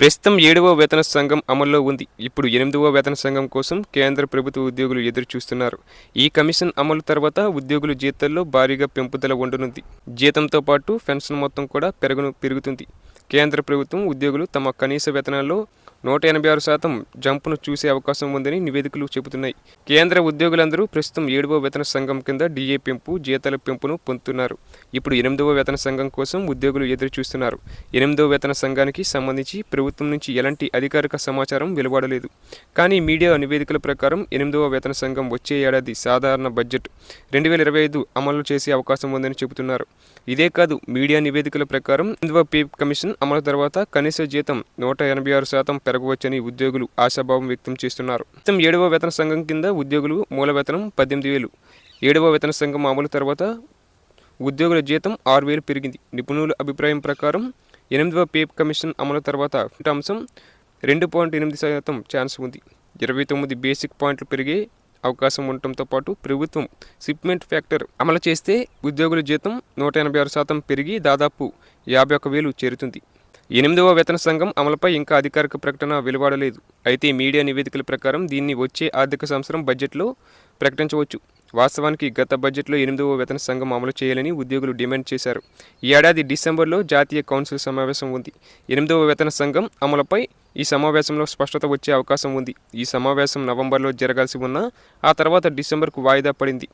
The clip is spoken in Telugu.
ప్రస్తుతం ఏడవ వేతన సంఘం అమల్లో ఉంది. ఇప్పుడు ఎనిమిదవ వేతన సంఘం కోసం కేంద్ర ప్రభుత్వ ఉద్యోగులు ఎదురు చూస్తున్నారు ఈ కమిషన్ అమలు తర్వాత ఉద్యోగుల జీతాల్లో భారీగా పెంపుదల ఉండనుంది. జీతంతో పాటు పెన్షన్ మొత్తం కూడా పెరుగును పెరుగుతుంది. కేంద్ర ప్రభుత్వం ఉద్యోగులు తమ కనీస వేతనాల్లో నూట ఎనభై ఆరు శాతం జంపును చూసే అవకాశం ఉందని నివేదికలు చెబుతున్నాయి. కేంద్ర ఉద్యోగులందరూ ప్రస్తుతం ఏడవ వేతన సంఘం కింద డిఏ పెంపు జీతాల పెంపును పొందుతున్నారు. ఇప్పుడు ఎనిమిదవ వేతన సంఘం కోసం ఉద్యోగులు ఎదురు చూస్తున్నారు ఎనిమిదవ వేతన సంఘానికి సంబంధించి ప్రభుత్వం నుంచి ఎలాంటి అధికారిక సమాచారం వెలువడలేదు. కానీ మీడియా నివేదికల ప్రకారం ఎనిమిదవ వేతన సంఘం వచ్చే ఏడాది సాధారణ బడ్జెట్ రెండు వేల ఇరవై ఐదు అమలు చేసే అవకాశం ఉందని చెబుతున్నారు. ఇదే కాదు మీడియా నివేదికల ప్రకారం ఎనిమిదవ పే కమిషన్ అమలు తర్వాత కనీస జీతం నూట ఎనభై ఆరు శాతం పెరగవచ్చని ఉద్యోగులు ఆశాభావం వ్యక్తం చేస్తున్నారు. మొత్తం ఏడవ వేతన సంఘం కింద ఉద్యోగులు మూల వేతనం పద్దెనిమిది వేలు. ఏడవ వేతన సంఘం అమలు తర్వాత ఉద్యోగుల జీతం ఆరు వేలు పెరిగింది. నిపుణుల అభిప్రాయం ప్రకారం ఎనిమిదవ పే కమిషన్ అమలు తర్వాత అంశం రెండు పాయింట్ ఎనిమిది శాతం ఛాన్స్ ఉంది. ఇరవై తొమ్మిది బేసిక్ పాయింట్లు పెరిగే అవకాశం ఉండటంతో పాటు ప్రభుత్వం షిప్మెంట్ ఫ్యాక్టర్ అమలు చేస్తే ఉద్యోగుల జీతం నూట ఎనభై ఆరు శాతం పెరిగి దాదాపు యాభై ఒక్క వేలు చేరుతుంది. ఎనిమిదవ వేతన సంఘం అమలుపై ఇంకా అధికారిక ప్రకటన వెలువడలేదు. అయితే మీడియా నివేదికల ప్రకారం దీన్ని వచ్చే ఆర్థిక సంవత్సరం బడ్జెట్లో ప్రకటించవచ్చు. వాస్తవానికి గత బడ్జెట్లో ఎనిమిదవ వేతన సంఘం అమలు చేయాలని ఉద్యోగులు డిమాండ్ చేశారు. ఈ ఏడాది డిసెంబర్లో జాతీయ కౌన్సిల్ సమావేశం ఉంది. ఎనిమిదవ వేతన సంఘం అమలుపై ఈ సమావేశంలో స్పష్టత వచ్చే అవకాశం ఉంది. ఈ సమావేశం నవంబర్లో జరగాల్సి ఉన్నా ఆ తర్వాత డిసెంబర్కు వాయిదా పడింది.